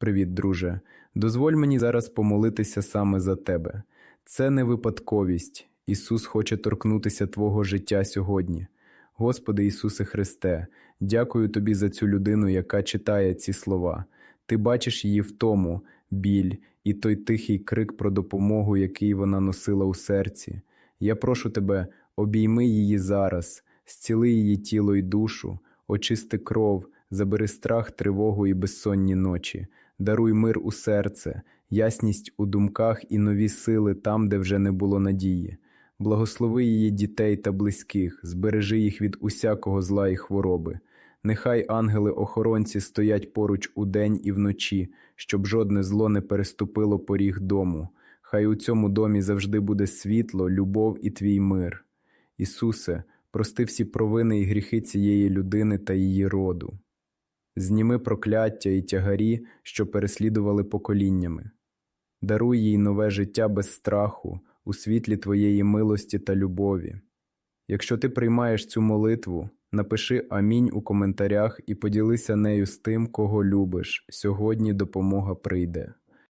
Привіт, друже. Дозволь мені зараз помолитися саме за тебе. Це не випадковість. Ісус хоче торкнутися Твого життя сьогодні. Господи Ісусе Христе, дякую Тобі за цю людину, яка читає ці слова. Ти бачиш її втому, біль і той тихий крик про допомогу, який вона носила у серці. Я прошу тебе, обійми її зараз, зціли її тіло й душу, очисти кров, забери страх, тривогу і безсонні ночі, даруй мир у серце, ясність у думках і нові сили там, де вже не було надії. Благослови її дітей та близьких, збережи їх від усякого зла і хвороби. Нехай ангели-охоронці стоять поруч удень і вночі, щоб жодне зло не переступило поріг дому. Хай у цьому домі завжди буде світло, любов і твій мир. Ісусе, прости всі провини і гріхи цієї людини та її роду. Зніми прокляття і тягарі, що переслідували поколіннями. Даруй їй нове життя без страху, у світлі твоєї милості та любові. Якщо ти приймаєш цю молитву, напиши амінь у коментарях і поділися нею з тим, кого любиш. Сьогодні допомога прийде.